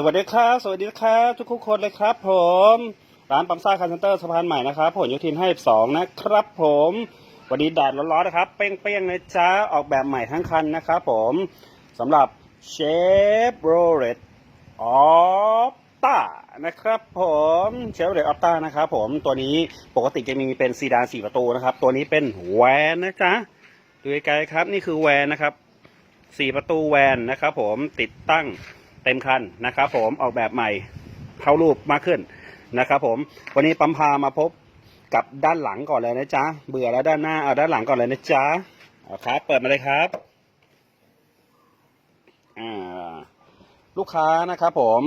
สวัสดีครับ สวัสดีครับทุกคนเลยครับ ผม ร้านปั๊มซ่าคาร์เซนเตอร์สะพานใหม่นะครับผลโยธินให้สองนะครับ ผม วันนี้แดดร้อนๆนะครับ เป้งๆนะจ๊ะออกแบบใหม่ทั้งคันนะครับผมสำหรับเชฟโรเลตออฟต้านะครับผมเชฟโรเลตออฟต้านะครับผมตัวนี้ปกติจะมีเป็นซีดานสี่ประตูนะครับ ตัวนี้เป็นแวนนะจ๊ะดูไกลๆครับนี่คือแวนนะครับสี่ประตูแวนนะครับผมติดตั้ง เต็มคันนะครับผมออกแบบใหม่เข้ารูปมากขึ้นนะครับผมวันนี้ปั๊มพามาพบกับด้านหลังก่อนเลยนะจ๊ะเบื่อแล้วด้านหน้าเอาด้านหลังก่อนเลยนะจ๊ะเอาครับเปิดมาเลยครับอ่าลูกค้านะครับผม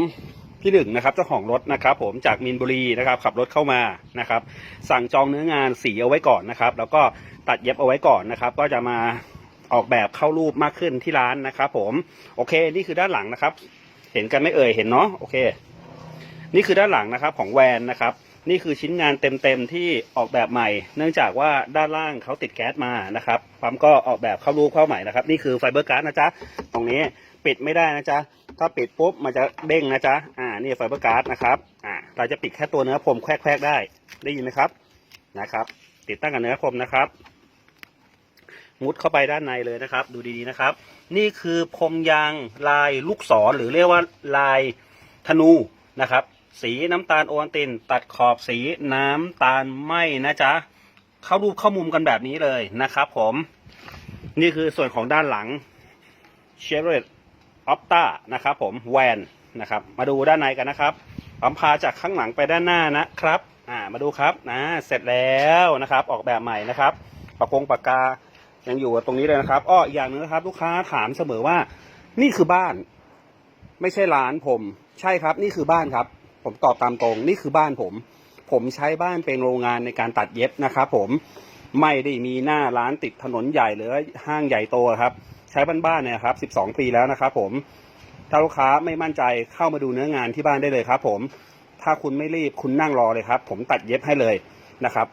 พี่หนึ่งนะครับเจ้าของรถนะครับผมจากมีนบุรีนะครับขับรถเข้ามานะครับ สั่งจองเนื้องานสีเอาไว้ก่อนนะครับ แล้วก็ตัดเย็บเอาไว้ก่อนนะครับ ก็จะมาออกแบบเข้ารูปมากขึ้นที่ร้านนะครับ ผมโอเคนี่คือด้านหลังนะครับ เห็นกันไม่เอ่ยเห็นเนาะโอเค นี่คือด้านหลังนะครับของแวนนะครับ นี่คือชิ้นงานเต็มๆที่ออกแบบใหม่ เนื่องจากว่าด้านล่างเขาติดแก๊สมานะครับปั๊มก็ออกแบบเข้ารูปเข้าใหม่นะครับ นี่คือไฟเบอร์การ์ดนะจ๊ะตรงนี้ปิดไม่ได้นะจ๊ะถ้าปิดปุ๊บมันจะเด้งนะจ๊ะอ่านี่ไฟเบอร์การ์ดนะครับอ่าเราจะปิดแค่ตัวเนื้อพรมแควกๆได้ได้ยินไหมครับนะครับ ติดตั้งกับเนื้อพรมนะครับ มุดเข้าไปด้านในเลยนะครับ ดูดีๆนะครับ นี่คือพรมยางลายลูกศรหรือเรียกว่าลายธนูนะครับ สีน้ำตาลโอวัลติน ตัดขอบสีน้ำตาลไหมนะจ๊ะเข้ารูปเข้ามุมกันแบบนี้เลยนะครับ ผม นี่คือส่วนของด้านหลัง Chevrolet Opta นะครับ ผมแวนนะครับ มาดูด้านในกันนะครับปั๊มพาจากข้างหลังไปด้านหน้านะครับ อ่ามาดูครับนะเสร็จแล้วนะครับ ออกแบบใหม่นะครับปากกงปากกา ยังอยู่ตรงนี้เลยนะครับอ้ออย่างนึงนะครับ ลูกค้าถามเสมอว่า นี่คือบ้าน ไม่ใช่ร้านผม ใช่ครับ นี่คือบ้านครับ ผมตอบตามตรง นี่คือบ้านผม ผมใช้บ้านเป็นโรงงานในการตัดเย็บนะครับ ผมไม่ได้มีหน้าร้านติดถนนใหญ่หรือห้างใหญ่โตครับ ใช้บ้านๆเนี่ยครับ 12 ปีแล้วนะครับผมถ้าลูกค้าไม่มั่นใจเข้ามาดูเนื้องานที่บ้านได้เลยครับ ผม ถ้าคุณไม่รีบคุณนั่งรอเลยครับ ผมตัดเย็บให้เลยนะครับ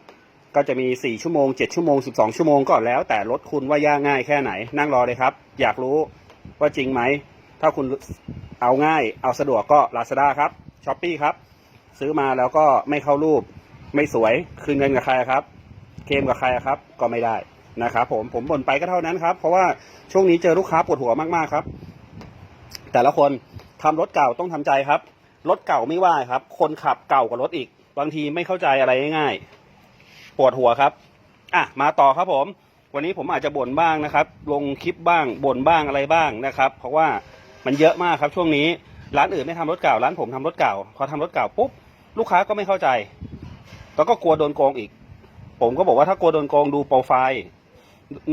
ก็จะมี 4 ชั่วโมง 7 ชั่วโมง 12 ชั่วโมงก็แล้ว แต่รถคุณว่ายากง่ายแค่ไหน นั่งรอเลยครับ อยากรู้ว่าจริงไหม ถ้าคุณเอาง่ายเอาสะดวกก็ Lazada ครับช้อปปีครับ ซื้อมาแล้วก็ไม่เข้ารูป ไม่สวยคืนเงินกับใครครับ เคมกับใครครับก็ไม่ได้นะครับผมผมบ่นไปก็เท่านั้นครับ เพราะว่าช่วงนี้เจอลูกค้าปวดหัวมากๆครับ แต่ละคนทำรถเก่าต้องทำใจครับ รถเก่าไม่ว่าครับ คนขับเก่ากว่ารถอีก บางทีไม่เข้าใจอะไรง่าย ปวดหัวครับ อะมาต่อครับผม วันนี้ผมอาจจะบ่นบ้างนะครับ ลงคลิปบ้างบ่นบ้างอะไรบ้างนะครับ เพราะว่ามันเยอะมากครับช่วงนี้ร้านอื่นไม่ทำรถเก่าร้านผมทำรถเก่า พอทำรถเก่าปุ๊บลูกค้าก็ไม่เข้าใจ แล้วก็กลัวโดนโกงอีก ผมก็บอกว่าถ้ากลัวโดนโกงดูโปรไฟล์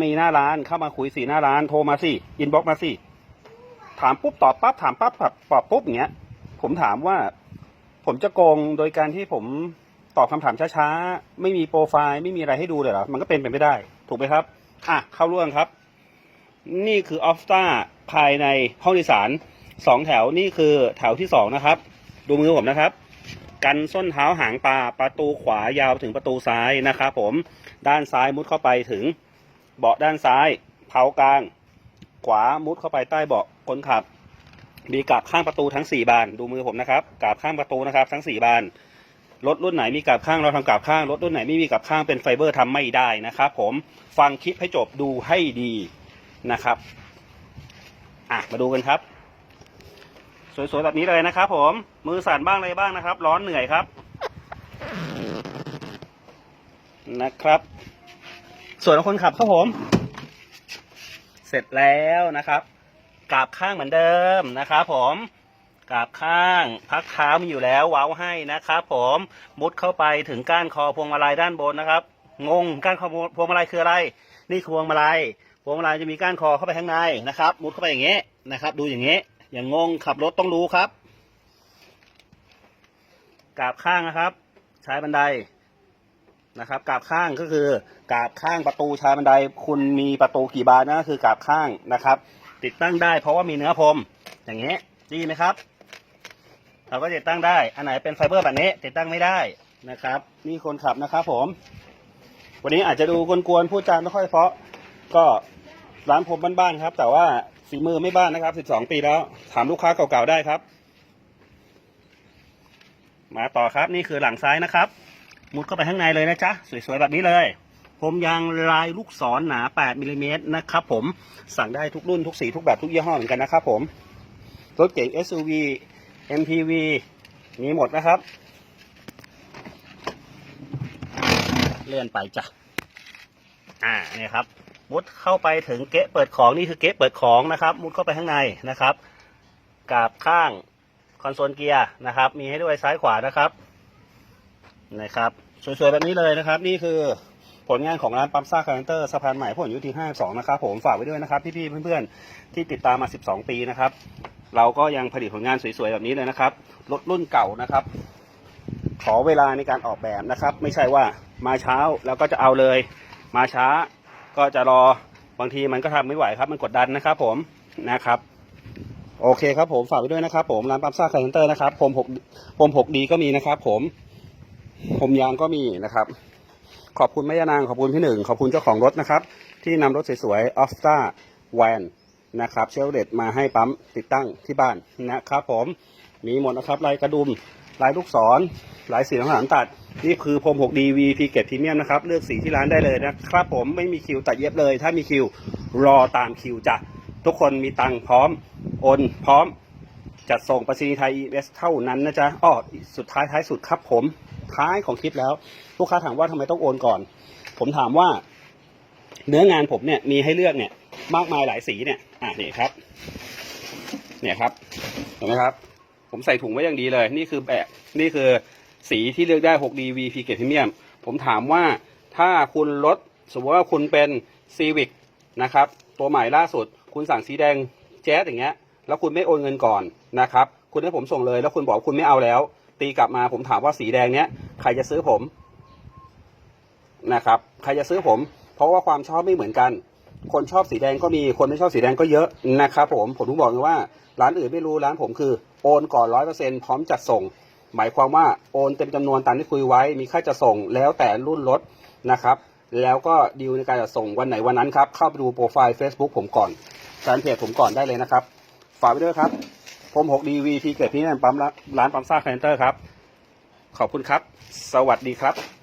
มีหน้าร้านเข้ามาคุยสีหน้าร้านโทรมาสิอินบ็อกมาสิถามปุ๊บตอบปั๊บถามปั๊บตอบปุ๊บอย่างเงี้ย ผมถามว่า ผมจะโกงโดยการที่ผม ตอบคำถามช้าๆ ไม่มีโปรไฟล์ไม่มีอะไรให้ดูเลยเหรอ มันก็เป็นไปไม่ได้ ถูกไหมครับ อะ เข้าเรื่องครับ นี่คือออฟตาภายในห้องโดยสารสองแถวนี่คือแถวที่สองนะครับ ดูมือผมนะครับ กันส้นเท้าหางปลาประตูขวายาวถึงประตูซ้ายนะครับผมด้านซ้ายมุดเข้าไปถึง เบาะด้านซ้ายเผากลาง ขวามุดเข้าไปใต้เบาะคนขับมีกาบข้างประตูทั้งสี่บาน ดูมือผมนะครับกาบข้างประตูนะครับ ทั้งสี่บาน รถรุ่นไหนมีกาบข้างเราทำกาบข้างรถรุ่นไหนไม่มีกาบข้างเป็นไฟเบอร์ทำไม่ได้นะครับผมฟังคลิปให้จบดูให้ดีนะครับอะมาดูกันครับ สวยๆแบบนี้เลยนะครับผมมือสั่นบ้างอะไรบ้างนะครับ ร้อนเหนื่อยครับ นะครับ ส่วนของคนขับครับผม เสร็จแล้วนะครับกราบข้างเหมือนเดิมนะครับผม กราบข้าง พักเท้ามีอยู่แล้วเว้าให้นะครับผมมุดเข้าไปถึงก้านคอพวงมาลัยด้านบนนะครับ งงก้านคอพวงมาลัยคืออะไร นี่คือพวงมาลัยพวงมาลัยจะมีก้านคอเข้าไปข้างในนะครับ มุดเข้าไปอย่างเงี้ยนะครับ ดูอย่างเงี้ยอย่างงงขับรถต้องรู้ครับกราบข้างนะครับ ใช้บันไดนะครับกราบข้างก็คือกราบข้างประตูชายบันได คุณมีประตูกี่บานนะก็คือกราบข้างนะครับ ติดตั้งได้เพราะว่ามีเนื้อพรมอย่างเงี้ยดีไหมครับ เราก็ติดตั้งได้ อันไหนเป็นไฟเบอร์แบบนี้ ติดตั้งไม่ได้นะครับ นี่คนขับนะครับผม วันนี้อาจจะดูกวนๆพูดจาไม่ค่อยเพาะ ก็ร้านผมบ้านๆครับ แต่ว่าฝีมือไม่บ้านนะครับ 12 ปีแล้ว ถามลูกค้าเก่าๆได้ครับ มาต่อครับนี่คือหลังซ้ายนะครับ มุดเข้าไปข้างในเลยนะจ๊ะสวยๆแบบนี้เลยผมยางลายลูกศรหนา 8มิลลิเมตรนะครับผม สั่งได้ทุกรุ่นทุกสีทุกแบบทุกยี่ห้อเหมือนกันนะครับผม รถเก๋ง SUV MPV มีหมดนะครับ เลื่อนไปจ้ะ อ่าเนี่ยครับ มุดเข้าไปถึงเก๊ะเปิดของนี่คือเก๊ะเปิดของนะครับ มุดเข้าไปข้างในนะครับกาบข้างคอนโซลเกียร์นะครับ มีให้ด้วยซ้ายขวานะครับนะครับสวยๆแบบนี้เลยนะครับ นี่คือผลงานของร้านปั๊มซ่าคาร์เตอร์สะพานใหม่พหลโยธิน52 นะครับ ผมฝากไว้ด้วยนะครับ พี่ๆเพื่อนๆ ที่ติดตามมา 12 ปีนะครับ เราก็ยังผลิตผลงานสวยๆแบบนี้เลยนะครับ รถรุ่นเก่านะครับ ขอเวลาในการออกแบบนะครับ ไม่ใช่ว่ามาเช้าแล้วก็จะเอาเลย มาช้าก็จะรอบางทีมันก็ทำไม่ไหวครับ มันกดดันนะครับผมนะครับโอเคครับผมฝากไว้ด้วยนะครับ ผมร้านปั๊มซ่าคาร์เซนเตอร์นะครับผมหกผมหกดีก็มีนะครับผมผมยางก็มีนะครับ ขอบคุณแม่ยานางขอบคุณพี่หนึ่งขอบคุณเจ้าของรถนะครับ ที่นำรถสวยๆออฟสตาแวน นะครับเชลเลตมาให้ปั๊มติดตั้งที่บ้านนะครับผมมีหมดนะครับลายกระดุมลายลูกศรลายสีน้ำหางตัด นี่คือพรม 6D VP เกรดพรีเมียมนะครับ เลือกสีที่ร้านได้เลยนะครับ ผมไม่มีคิวตัดเย็บเลย ถ้ามีคิวรอตามคิวจ้ะทุกคนมีตังพร้อมโอนพร้อม จัดส่งปรษณีย์ไทย ES เท่านั้นนะจ๊ะอ้อสุดท้ายท้ายสุดครับผมท้ายของคลิปแล้ว ลูกค้าถามว่าทำไมต้องโอนก่อน ผมถามว่า เนื้องานผมเนี่ยมีให้เลือกเนี่ย มากมายหลายสีเนี่ย อะนี่ครับ เนี่ยครับ เห็นไหมครับ ผมใส่ถุงไว้อย่างดีเลย นี่คือแบบนี่คือสีที่เลือกได้ 6D VP เกรดพรีเมียม ผมถามว่าถ้าคุณลดสมมติว่าคุณเป็น Civic นะครับ ตัวใหม่ล่าสุด คุณสั่งสีแดงแจ๊สอย่างเงี้ย แล้วคุณไม่โอนเงินก่อนนะครับ คุณให้ผมส่งเลย แล้วคุณบอกคุณไม่เอาแล้ว ตีกลับมาผมถามว่าสีแดงเนี้ยใครจะซื้อผมนะครับ ใครจะซื้อผม เพราะว่าความชอบไม่เหมือนกัน คนชอบสีแดงก็มีคนไม่ชอบสีแดงก็เยอะนะครับผมผมถึงบอกเลยว่าร้านอื่นไม่รู้ร้านผมคือโอนก่อนร้อยเปอร์เซ็นต์พร้อมจัดส่ง หมายความว่าโอนเต็มจำนวนตามที่คุยไว้มีค่าจะส่งแล้วแต่รุ่นรถนะครับแล้วก็ดีลในการจะส่งวันไหนวันนั้นครับ เข้าไปดูโปรไฟล์ Facebook ผมก่อนแฟนเพจผมก่อนได้เลยนะครับ ฝากไว้ด้วยครับ ผม6 DV พีเกิดพี่แนนปั๊มร้านปั๊มซ่าคาเนเตอร์ครับ ขอบคุณครับ สวัสดีครับ